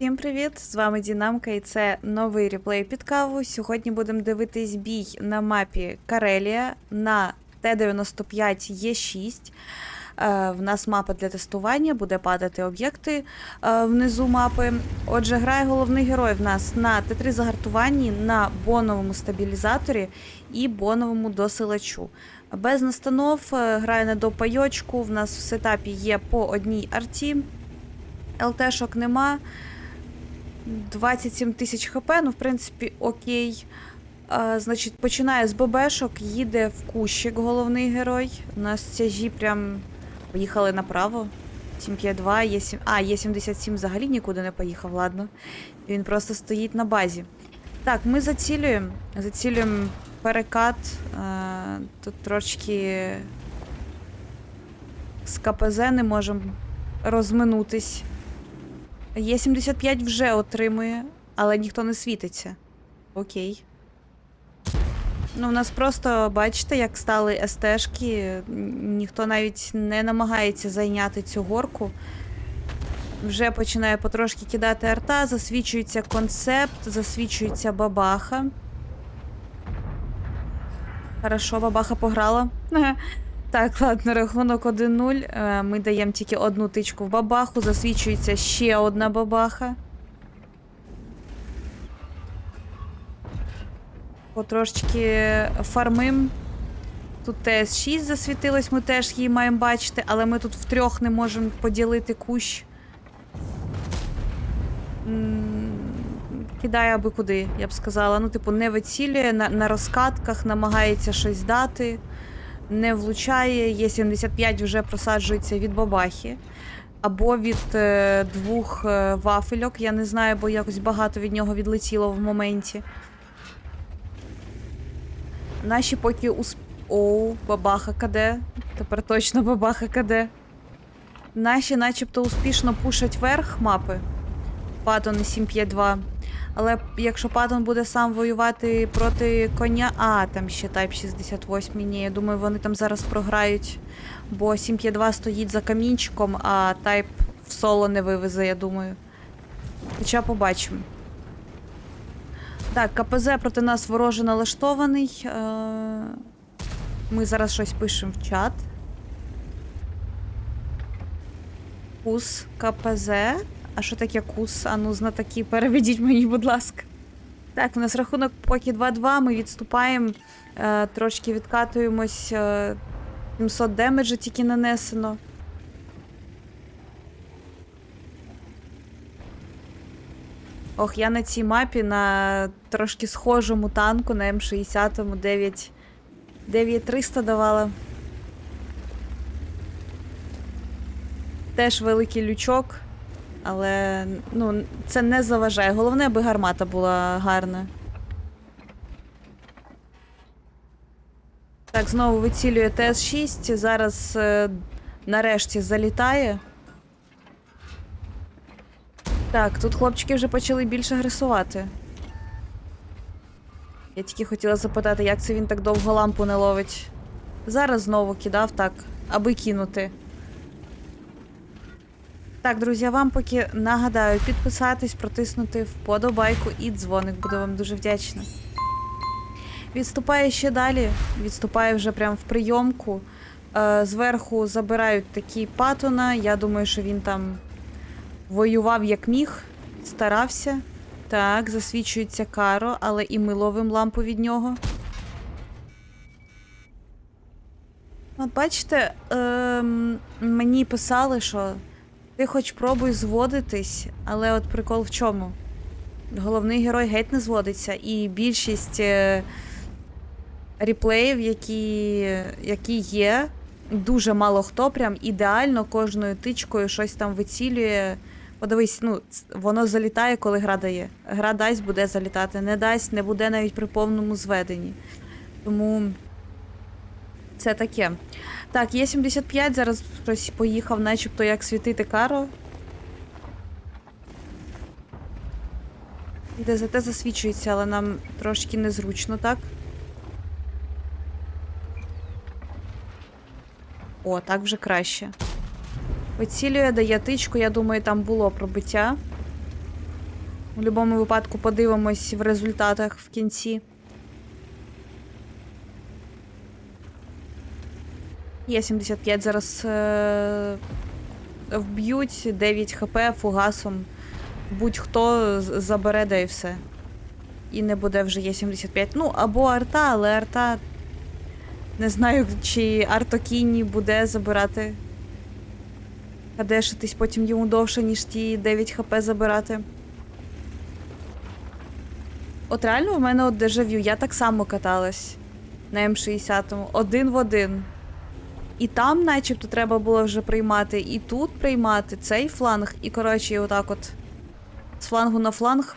Всім привіт! З вами Дінамка і це новий реплей під каву. Сьогодні будемо дивитись бій на мапі Карелія на Т-95Е6. Е, В нас мапа для тестування, буде падати об'єкти е, внизу мапи. Отже, грає головний герой в нас на Т3 загартуванні, на боновому стабілізаторі і боновому досилачу. Без настанов е, грає на допайочку. В нас в сетапі є по одній арті. ЛТшок нема. 27 тисяч хп, ну, в принципі, окей. А, значить, починає з ББшок, їде в кущик головний герой. У нас тяжі прям поїхали направо. 752, є 7... А, є 77 взагалі нікуди не поїхав, ладно. Він просто стоїть на базі. Так, ми зацілюємо. Зацілюємо перекат. А, тут трошки з КПЗ не можемо розминутись. Є75 вже отримує, але ніхто не світиться. Окей. Ну, у нас просто, бачите, як стали СТшки, ніхто навіть не намагається зайняти цю горку. Вже починає потрошки кидати арта, засвічується концепт, засвічується бабаха. Хорошо, бабаха пограла. Так, ладно, рахунок 1-0. Е, Ми даємо тільки одну тичку в бабаху, засвічується ще одна бабаха. Потрошечки фармим. Тут ТС6 засвітилось, ми теж її маємо бачити, але ми тут втрьох не можемо поділити кущ. Кидає аби куди, я б сказала. Ну, типу, не вицілює, на, на розкатках намагається щось дати не влучає, є 75 вже просаджується від бабахи. Або від е, двох е, вафельок. Я не знаю, бо якось багато від нього відлетіло в моменті. Наші поки усп... Оу, бабаха КД. Тепер точно бабаха КД. Наші начебто успішно пушать верх мапи. Паттон 752. Але якщо Паттон буде сам воювати проти коня. А, там ще Type 68. Ні, я думаю, вони там зараз програють. Бо 752 стоїть за камінчиком, а Type в соло не вивезе, я думаю. Хоча побачимо. Так, КПЗ проти нас вороже налаштований. Е, Ми зараз щось пишемо в чат. Кус КПЗ. А що таке кус? А ну, знатоки, переведіть мені, будь ласка. Так, у нас рахунок поки 2-2, ми відступаємо, е, трошки відкатуємось. Е, 700 демеджа тільки нанесено. Ох, я на цій мапі на трошки схожому танку на М60 9 9300 давала. Теж великий лючок. Але ну, це не заважає. Головне, аби гармата була гарна. Так, знову вицілює ТС-6. Зараз е, нарешті залітає. Так, тут хлопчики вже почали більше агресувати. Я тільки хотіла запитати, як це він так довго лампу не ловить. Зараз знову кидав так, аби кинути. Так, друзі, вам поки нагадаю підписатись, протиснути вподобайку і дзвоник. Буду вам дуже вдячна. Відступає ще далі, відступає вже прямо в прийомку. Е, зверху забирають такі патона. Я думаю, що він там воював як міг, старався. Так, засвічується каро, але і ми ловимо лампу від нього. От бачите, ем, мені писали, що ти хоч пробуй зводитись, але от прикол в чому? Головний герой геть не зводиться, і більшість е, реплеїв, які, які є, дуже мало хто прям ідеально кожною тичкою щось там вицілює. Подивись, ну, воно залітає, коли гра дає. Гра дасть, буде залітати. Не дасть, не буде навіть при повному зведенні. Тому це таке. Так, є 75, зараз хтось поїхав, начебто як світити каро. ДЗТ засвічується, але нам трошки незручно, так? О, так вже краще. Вицілює, дає тичку, я думаю, там було пробиття. У будь-якому випадку подивимось в результатах в кінці. Є 75 зараз е- вб'ють 9 хп фугасом. Будь-хто забере, да і все. І не буде вже є 75. Ну, або арта, але арта. Не знаю, чи артокінні буде забирати. Кадешитись потім йому довше, ніж ті 9 хп забирати. От реально в мене от дежавю, я так само каталась на М60, один в один. І там, начебто, треба було вже приймати, і тут приймати цей фланг, і коротше, отак от з флангу на фланг.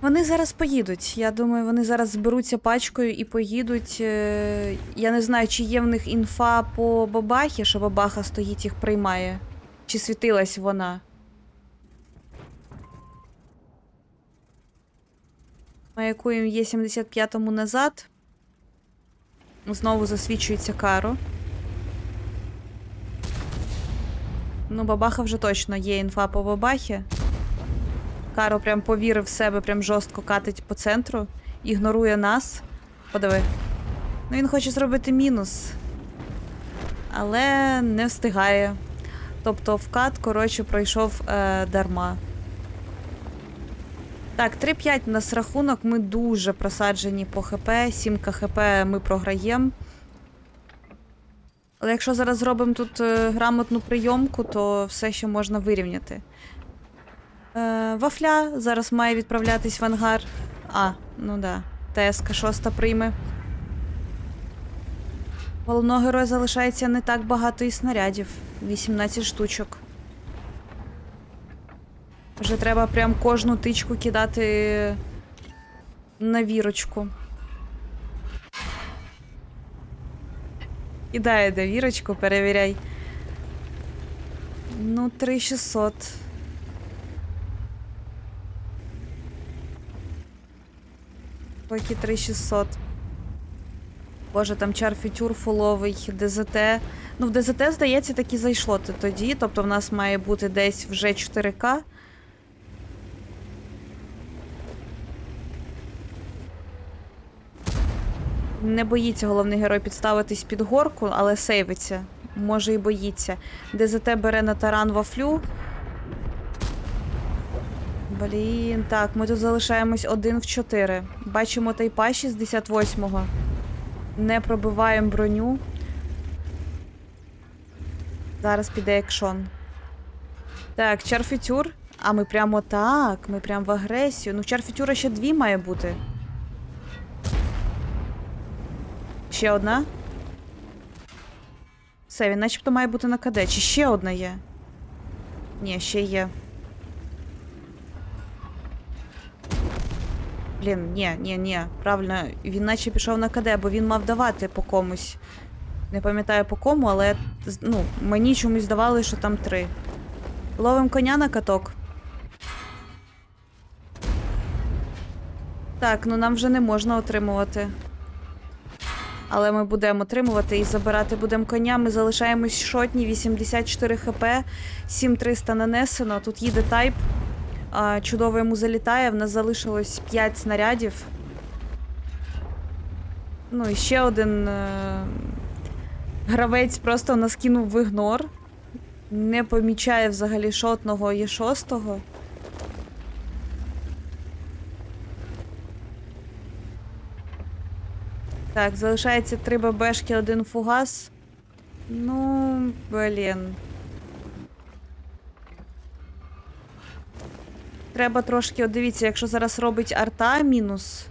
Вони зараз поїдуть. Я думаю, вони зараз зберуться пачкою і поїдуть. Е, Я не знаю, чи є в них інфа по бабахі, що бабаха стоїть їх приймає. Чи світилась вона. Маякуємо є 75-му назад. Знову засвічується каро. Ну, бабаха вже точно є інфа по бабахі. Каро прям повірив в себе, прям жорстко катить по центру, ігнорує нас. Подиви. Ну, він хоче зробити мінус. Але не встигає. Тобто вкат, коротше, пройшов е, дарма. Так, 3-5 у нас рахунок. Ми дуже просаджені по ХП. 7 ХП ми програємо. Але якщо зараз зробимо тут е, грамотну прийомку, то все ще можна вирівняти. Е, Вафля зараз має відправлятись в ангар. А, ну да. ТСК 6 прийме. Головного героя залишається не так багато і снарядів. 18 штучок. Вже треба прям кожну тичку кидати на вірочку. Кидає де вірочку, перевіряй. Ну, 3600. Поки 3600. Боже, там чар фітюр фуловий, ДЗТ. Ну, в ДЗТ, здається, таки зайшло тоді. Тобто в нас має бути десь вже 4К. Не боїться головний герой підставитись під горку, але сейвиться. Може і боїться. ДЗТ бере на таран вафлю. Блін, так, ми тут залишаємось один в 4. Бачимо тайпа 68-го. Не пробиваємо броню. Зараз піде екшон. Так, чарфітюр. А ми прямо так. Ми прямо в агресію. Ну, чарфітюра ще дві має бути. Ще одна. Все, він начебто має бути на КД. Чи ще одна є? Ні, ще є. Блін, ні, ні, ні. Правильно, він наче пішов на КД, бо він мав давати по комусь. Не пам'ятаю по кому, але ну, мені чомусь здавалося, що там три. Ловим коня на каток. Так, ну нам вже не можна отримувати. Але ми будемо отримувати і забирати будемо коня. Ми залишаємось шотні, 84 хп, 7300 нанесено. Тут їде тайп. А, чудово йому залітає. В нас залишилось 5 снарядів. Ну і ще один е- гравець просто нас кинув в ігнор. Не помічає взагалі шотного є шостого. Так, залишається 3 ББшки, один фугас. Ну, блін. Треба трошки, от дивіться, якщо зараз робить арта мінус.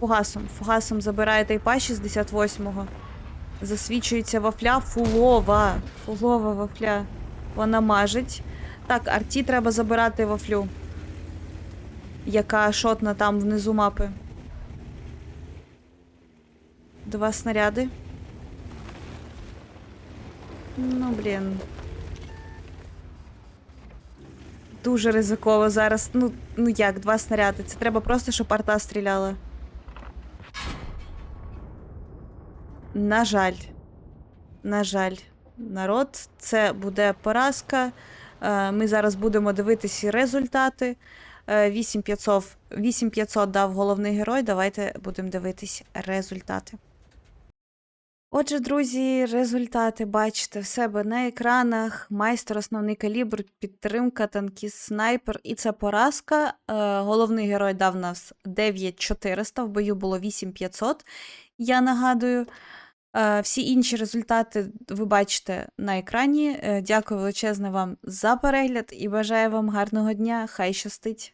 Фугасом. Фугасом забирає тайпа 68-го. Засвічується вафля фулова. Фулова вафля. Вона мажить. Так, арті треба забирати вафлю. Яка шотна там внизу мапи. Два снаряди. Ну, блін. Дуже ризиково зараз. Ну, ну як, два снаряди. Це треба просто, щоб арта стріляла. На жаль. На жаль. народ. Це буде поразка. Е, Ми зараз будемо дивитися результати. Е, 8500, 8500 дав головний герой. Давайте будемо дивитись результати. Отже, друзі, результати бачите в себе на екранах. Майстер, основний калібр, підтримка, танкіст, снайпер. І це поразка. Е, головний герой дав нас 9400, в бою було 8500. Я нагадую. Е, Всі інші результати ви бачите на екрані. Е, Дякую величезне вам за перегляд і бажаю вам гарного дня. Хай щастить!